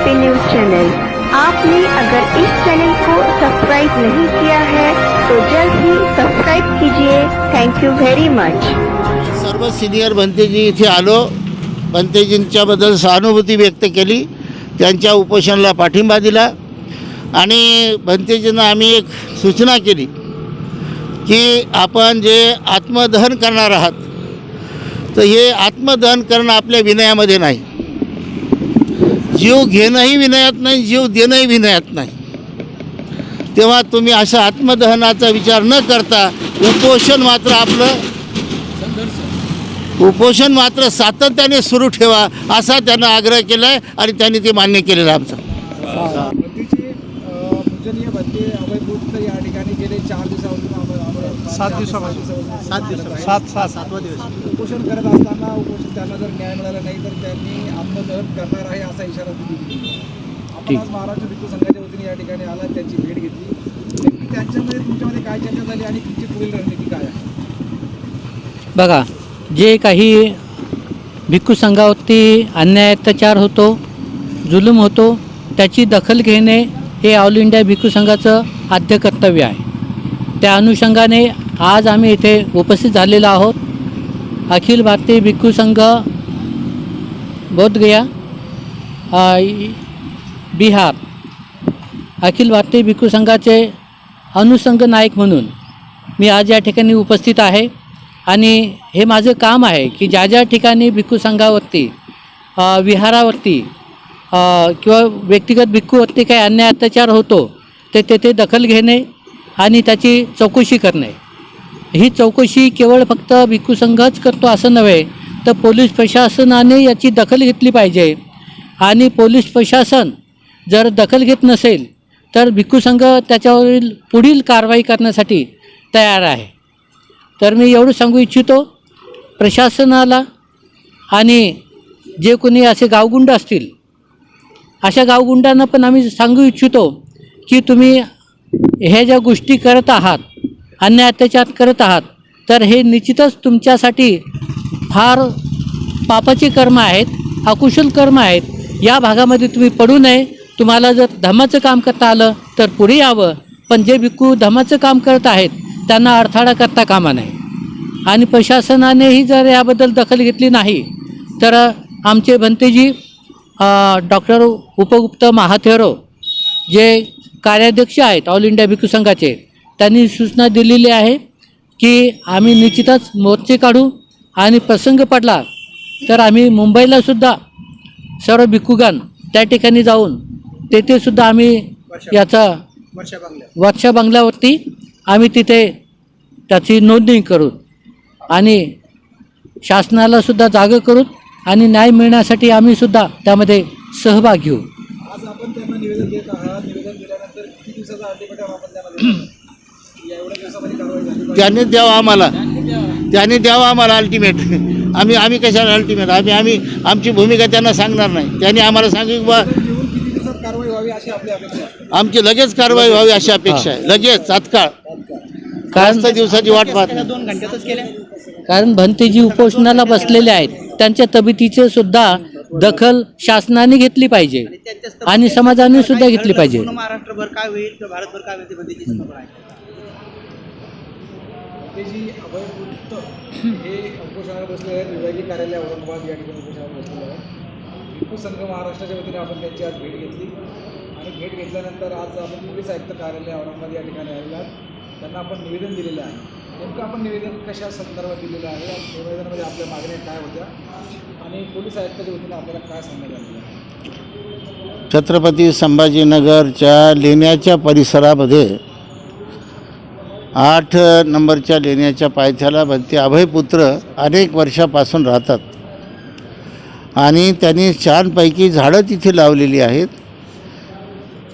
P news channel आपने अगर इस चैनल को सब्सक्राइब नहीं किया है तो जल्द ही सब्सक्राइब कीजिए। थैंक यू वेरी मच सर्व सिनियर भंतेजी इथे आलो। भंतेजींच्याबद्दल सहानुभूती व्यक्त केली। त्यांच्या उपोषणाला पाठिंबा दिला। आणि भंतेजींना आम्ही एक सूचना केली की आपण जे आत्मदहन करणार आहात तर हे आत्मदहन करणं आपल्या विनयामध्ये नाही। जीव घेणंही विनयात नाही जीव देणंही विनयात नाही. तेव्हा तुम्ही अशा आत्मदहनाचा विचार न करता उपोषण मात्र आपलं उपोषण मात्र सातत्याने सुरू ठेवा असा त्यांना आग्रह केला आहे आणि त्यांनी ते मान्य केलेलं आमचं. भरती अभयभूत या ठिकाणी गेले चार दिवसापासून सात दिवसापासून. सात दिवसापासून. सात सात सातवा दिवस. उपोषण करत असताना उपोषण त्यांना जर न्याय मिळाला नाही तर त्यांनी आत्मदहन करणार आहे असा इशारा दिला आपण आज महाराष्ट्र भिक्खू संघाच्या वतीने या ठिकाणी आला त्यांची भेट घेतली. त्यांच्यामध्ये तुमच्यामध्ये काय चर्चा झाली आणि तुमची पुढील रणनीती काय आहे? बघा जे काही भिक्खू संघावरती अन्याय अत्याचार होतो जुलूम होतो त्याची दखल घेणे हे ऑल इंडिया भिक्खू संघाचं आद्य कर्तव्य आहे. त्या अनुषंगाने आज आम्ही इथे उपस्थित झालेलो आहोत. अखिल भारतीय भिक्खू संघ बोधगया बिहार अखिल भारतीय भिक्खू संघाचे अनुषंग नायक म्हणून मी आज या ठिकाणी उपस्थित आहे. आणि हे माझं काम आहे की ज्या ज्या ठिकाणी भिक्खू संघावरती विहारावरती किंवा व्यक्तिगत भिक्खूवरती काही अन्याय अत्याचार होतो ते तेथे दखल घेणे आणि त्याची चौकशी करणे. ही चौकशी केवळ फक्त भिक्खू संघच करतो असं नव्हे तर पोलीस प्रशासनाने याची दखल घेतली पाहिजे. आणि पोलीस प्रशासन जर दखल घेत नसेल तर भिक्खू संघ त्याच्यावरील पुढील कारवाई करण्यासाठी तयार आहे. तर मी एवढं सांगू इच्छितो प्रशासनाला आणि जे कोणी असे गावगुंड असतील अशा गावगुंडांना पण आम्ही सांगू इच्छितो की तुम्ही ह्या ज्या गोष्टी करत आहात अन्य अत्याचार करत आहात तर हे निश्चितच तुमच्यासाठी फार पापाचे कर्म आहेत अकुशल कर्म आहेत. या भागामध्ये तुम्ही पडू नये. तुम्हाला जर धमाचं काम करता आलं तर पुढे यावं. पण जे भिक्खू धमाचं काम करत आहेत त्यांना अडथळा करता कामा नये. आणि प्रशासनानेही जर याबद्दल दखल घेतली नाही तर आमचे भंतेजी डॉक्टर उपगुप्त महाथेरो जे कार्याध्यक्ष आहेत ऑल इंडिया भिक्खू संघाचे त्यांनी सूचना दिलेली आहे की आम्ही निश्चितच मोर्चे काढू आणि प्रसंग पडला तर आम्ही मुंबईलासुद्धा सर्व भिक्खुगान त्या ठिकाणी जाऊन तेथेसुद्धा आम्ही याचा वर्षा बांगल्या वर्षा बंगल्यावरती आम्ही तिथे त्याची नोंदणी करू आणि शासनाला सुद्धा जागं करू आणि न्याय मिळण्यासाठी आम्ही सुद्धा त्यामध्ये सहभाग घेऊ आज आपण त्यांना निवेदन देत आहात. निवेदन दिल्यानंतर किती दिवसाचा अल्टिमेटम आपण त्यांना देत आहात? या एवढ्या दिवसामध्ये कारवाई झाली पाहिजे. त्यांनी द्यावं आम्हाला. त्यांनी द्यावं आम्हाला अल्टिमेट आम्ही आम्ही कशाला अल्टिमेट आम्ही आम्ही आमची भूमिका त्यांना सांगणार नाही. त्यांनी आम्हाला सांगितलं की बा निवेदन देऊन किती दिवसात कारवाई व्हावी अशी आपली अपेक्षा आहे? आमची लगेच कारवाई व्हावी अशी अपेक्षा आहे. लगेच तात्काळ. कारण दिवसाची वाट पाहत नाही. कारण भंतेजी उपोषणाला बसलेले आहेत. त्यांच्या तब्येतीचे सुद्धा दखल शासनाने घेतली पाहिजे आणि समाजाने सुद्धा घेतली पाहिजे. महाराष्ट्रभर काय होईल किंवा भारतभर काय होईल ते बंदीची खबर आहे. ते जी अभयभूत हे आहेत विभागीय कार्यालय औरंगाबाद या ठिकाणी उपोषणाला बसलेले आहेत. भिक्खू संघ महाराष्ट्राच्या वतीने आपण त्यांची आज भेट घेतली. आणि भेट घेतल्यानंतर आज आपण पोलीस आयुक्त कार्यालय औरंगाबाद या ठिकाणी आलेलो आहोत. त्यांना आपण निवेदन दिलेलं आहे. नेमकं आपण निवेदन कशा संदर्भात दिलेलं आहे या निवेदनामध्ये आपल्या मागण्या काय होत्या आणि पोलीस आयुक्ताच्या वतीनं आपल्याला काय सांगण्यात आलेलं आहे? छत्रपती संभाजीनगरच्या लेण्याच्या परिसरामध्ये आठ नंबरच्या लेण्याच्या पायथ्याला भंते अभयपुत्र अनेक वर्षापासून राहतात. आणि त्यांनी छानपैकी झाडं तिथे लावलेली आहेत.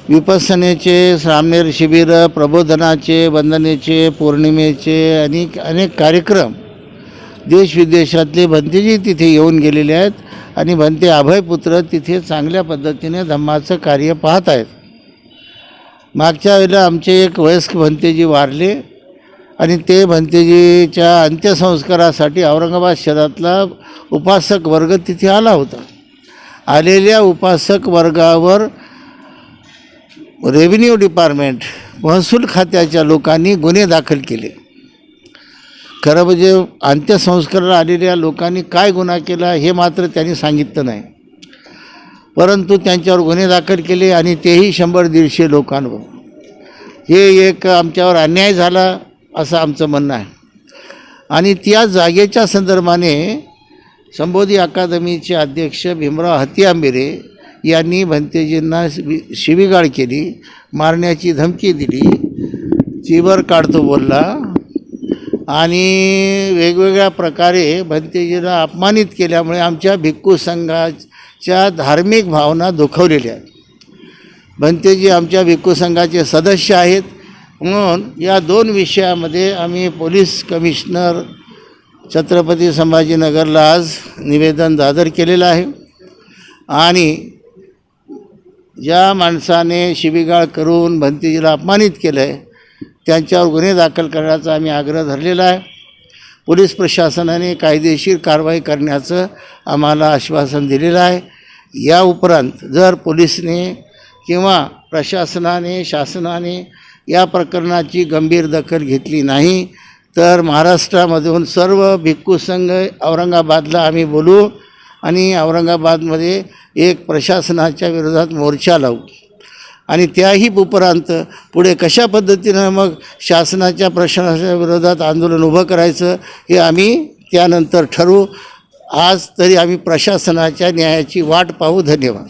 विपसनेचे सामनेर शिबिर प्रबोधनाचे वंदनेचे पौर्णिमेचे आणि अनेक कार्यक्रम देशविदेशातले भंतेजी तिथे येऊन गेलेले आहेत आणि भंते अभयपुत्र तिथे चांगल्या पद्धतीने धम्माचं कार्य पाहत आहेत. मागच्या वेळेला आमचे एक वयस्क भंतेजी वारले आणि ते भंतेजीच्या अंत्यसंस्कारासाठी औरंगाबाद शहरातला उपासक वर्ग तिथे आला होता. आलेल्या उपासक वर्गावर रेव्हेन्यू डिपार्टमेंट महसूल खात्याच्या लोकांनी गुन्हे दाखल केले. खरं म्हणजे अंत्यसंस्काराला आलेल्या लोकांनी काय गुन्हा केला हे मात्र त्यांनी सांगितलं नाही. परंतु त्यांच्यावर गुन्हे दाखल केले आणि तेही शंभर दीडशे लोकांवर. हे एक आमच्यावर अन्याय झाला असं आमचं म्हणणं आहे. आणि त्या जागेच्या संदर्भाने संबोधी अकादमीचे अध्यक्ष भीमराव हती आंबेरे यांनी भंतेजींना शिवीगाळ केली मारण्याची धमकी दिली चिवर काढतो बोलला आणि वेगवेगळ्या प्रकारे भंतेजीला अपमानित केल्यामुळे आमच्या भिक्खू संघाच्या धार्मिक भावना दुखवलेल्या आहेत. भंतेजी आमच्या भिक्खू संघाचे सदस्य आहेत. म्हणून या दोन विषयामध्ये आम्ही पोलीस कमिशनर छत्रपती संभाजीनगरला आज निवेदन दादर केलेलं आहे. आणि ज्या माणसाने शिबिगाळ करून भंतीजीला अपमानित केलं आहे त्यांच्यावर गुन्हे दाखल करण्याचा आम्ही आग्रह धरलेला आहे. पोलीस प्रशासनाने कायदेशीर कारवाई करण्याचं आम्हाला आश्वासन दिलेलं आहे. या उपरांत जर पोलिसने किंवा प्रशासनाने शासनाने या प्रकरणाची गंभीर दखल घेतली नाही तर महाराष्ट्रामधून सर्व भिक्खू संघ औरंगाबादला आम्ही बोलू. आणि औरंगाबादमध्ये एक प्रशासनाच्या विरोधात मोर्चा लावू. आणि त्याही उपरांत पुढे कशा पद्धतीनं मग शासनाच्या प्रशासनाच्या विरोधात आंदोलन उभं करायचं हे आम्ही त्यानंतर ठरवू. आज तरी आम्ही प्रशासनाच्या न्यायाची वाट पाहू. धन्यवाद.